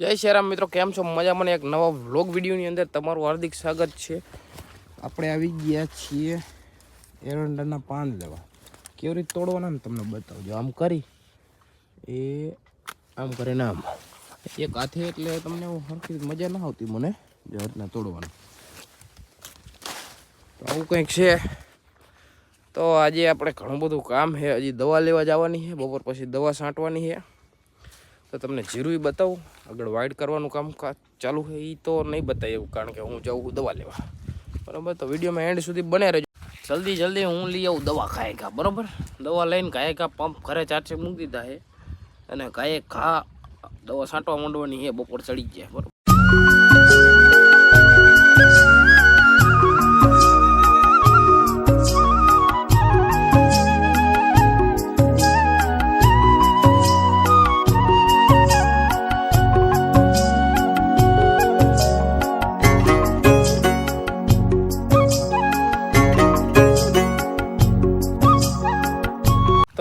જય શ્રીરામ મિત્રો, કેમ છો? મજામાં એક નવા વ્લોગ વિડીયોની અંદર તમારું હાર્દિક સ્વાગત છે. આપણે આવી ગયા છીએ એરંડાના પાન લેવા. કેવી રીતે તોડવાના ને તમને બતાવજો. આમ કરી. એ આમ કરીને આમ. એક હાથે એટલે તમને એવું સરખી મજા ના આવતી મને જે રીતના તોડવાનું. આવું કંઈક છે. તો આજે આપણે ઘણું બધું કામ છે. હજી દવા લેવા જવાની છે. બપોર પછી દવા છાંટવાની છે. તો તમને જીરું બતાવું, આગળ વાઇડ કરવાનું કામ ચાલુ છે એ તો નહીં બતાવી એવું, કારણ કે હું જાઉં દવા લેવા. બરાબર? તો વિડીયોમાં એન્ડ સુધી બને રહેજો. જલ્દી જલ્દી હું લઈ આવું દવા ખાય ખા બરાબર? દવા લઈને ગાય ઘા પંપ ઘરે ચારસે મૂકી દીધા છે, અને ગાયે ઘા દવા છાંટવા માંડવાની છે, બપોર ચડી જાય બરાબર?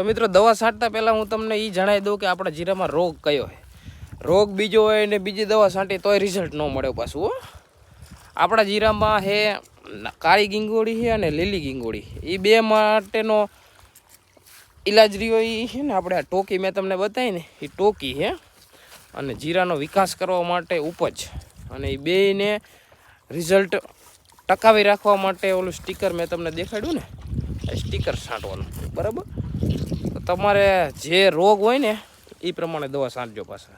મિત્રો, દવા છાંટતા પહેલાં હું તમને એ જણાવી દઉં કે આપણા જીરામાં રોગ કયો છે. રોગ બીજો હોય ને બીજી દવા છાંટી તોય રિઝલ્ટ ન મળે પાછું, હો. આપણા જીરામાં છે કાળી ગીંગોળી છે અને લીલી ગીંગોળી એ બે માટેનો ઈલાજ રહ્યો એ છે ને આપણે આ ટોકી મેં તમને બતાવી ને એ ટોકી છે. અને જીરાનો વિકાસ કરવા માટે ઉપજ અને એ બેયને રિઝલ્ટ ટકાવી રાખવા માટે ઓલું સ્ટીકર મેં તમને દેખાડ્યું ને એ સ્ટીકર છાંટવાનું, બરાબર? તમારે જે રોગ હોય ને એ પ્રમાણે દવા છાંટજો પાછા.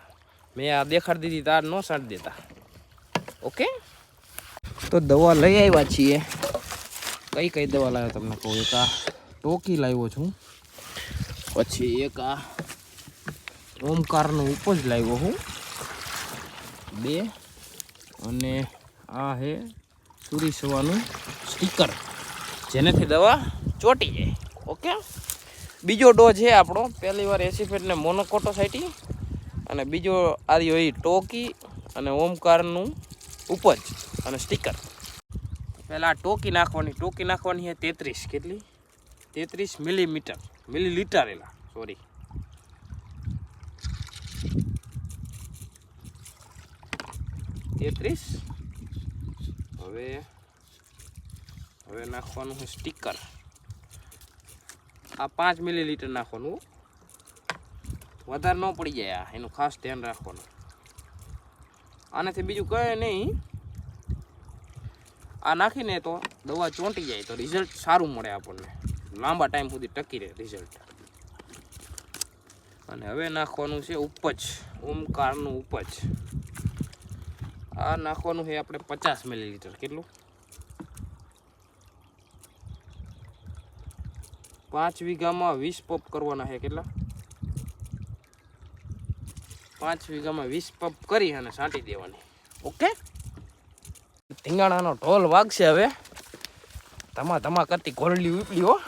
મેં આ દેખાડી દીધી, તાર ન છાંટી દેતા. ઓકે? તો દવા લઈ આવ્યા છીએ. કઈ કઈ દવા લાવ્યો તમને કહું? એક આ ટોકી લાવ્યો છું. પછી એક આ ઓમકારનું ઉપજ લાવ્યો હું. બે. અને આ હે સુરી સવાનું સ્ટીકર જેનેથી દવા ચોટી જાય. ઓકે? બીજો ડોઝ છે આપણો. પહેલી વાર એસીફેટ ને મોનોકોટોસાઇટી અને બીજો આવ્યો એ ટોકી અને ઓમકારનું ઉપજ અને સ્ટીકર પહેલાં ટોકી નાખવાની. ટોકી નાખવાની છે તેત્રીસ. કેટલી? તેત્રીસ મિલીમીટર. મિલીલીટર એલા સોરી તેત્રીસ. હવે હવે નાખવાનું છે સ્ટીકર આ પાંચ મિલીલીટર નાખવાનું વધારે ન પડી જાય આ, એનું ખાસ ધ્યાન રાખવાનું. આનાથી બીજું કંઈ નહીં. આ નાખીને તો દવા ચોંટી જાય તો રિઝલ્ટ સારું મળે આપણને. લાંબા ટાઈમ સુધી ટકી રહે રિઝલ્ટ અને હવે નાખવાનું છે ઉપજ, ઓમકારનું ઉપજ. આ નાખવાનું છે આપણે પચાસ મિલીલીટર. કેટલું? પાંચ વીઘામાં વીસ પંપ કરવાના છે, કેટલા? પાંચ વીઘામાં વીસ પંપ કરી અને છાંટી દેવાની. ઓકે? ધીંગાણાનો ઢોલ વાગશે હવે. તમા તમા કરતી ઘોડલી ઉપડી હો.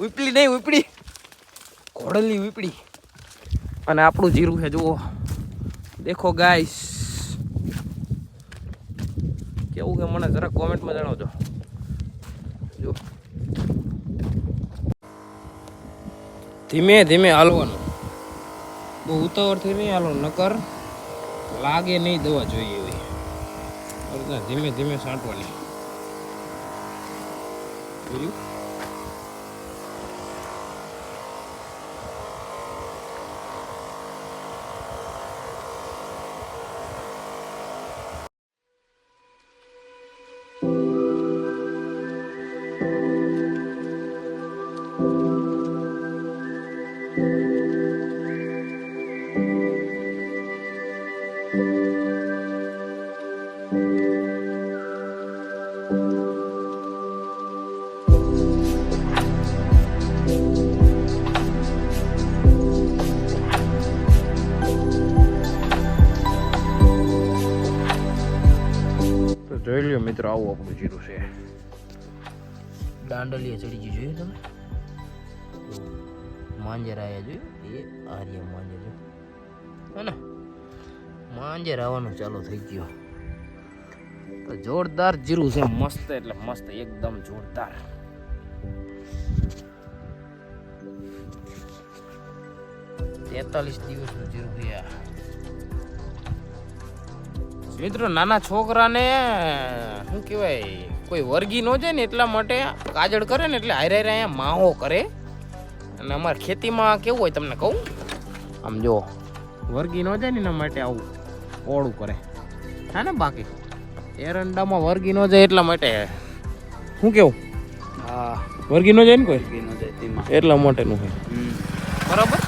ઉપડી નહીં, ઉપડી. ઘોડલી ઉપડી. અને આપણું જીરું છે, જુઓ. દેખો ગાઈસ કેવું કે મને જરા કોમેન્ટમાં જણાવજો. જો ધીમે ધીમે હાલવાનું. બહુ ઉતાવળથી નહીં હાલો નકર લાગે નહીં દવા જોઈએ એવી. ધીમે ધીમે છાંટવાની. જોયું? તો જોઈ લ્યો મિત્રો, આવું આપણું જીરું છે. દાંડલીએ ચડી ગયું, જોયું તમે? માંજર આવ્યા જોયું? એ આર્ય માંજર, જોયું? હે ને? માંજર આવવાનું ચાલુ થઈ ગયું. તો જોરદાર જીરું છે, મસ્ત એટલે મસ્ત, એકદમ જોરદાર. તેતાલીસ દિવસનું જીરું ગયા મિત્રો, નાના છોકરાને, શું કહેવાય, કોઈ વર્ગી ન જાય ને એટલા માટે કાજળ કરે ને એટલે હારે હારે અહીંયા માહો કરે. અને અમારે ખેતીમાં કેવું હોય તમને કહું? આમ જો, વર્ગી ન જાય ને એના માટે આવું. ઓળું કરે. હા ને બાકી? એરંડામાં વર્ગી ન જાય એટલા માટે. શું કેવું? હા. વર્ગી ન જાય ને કોઈ? જાય એટલા માટેનું હોય બરાબર?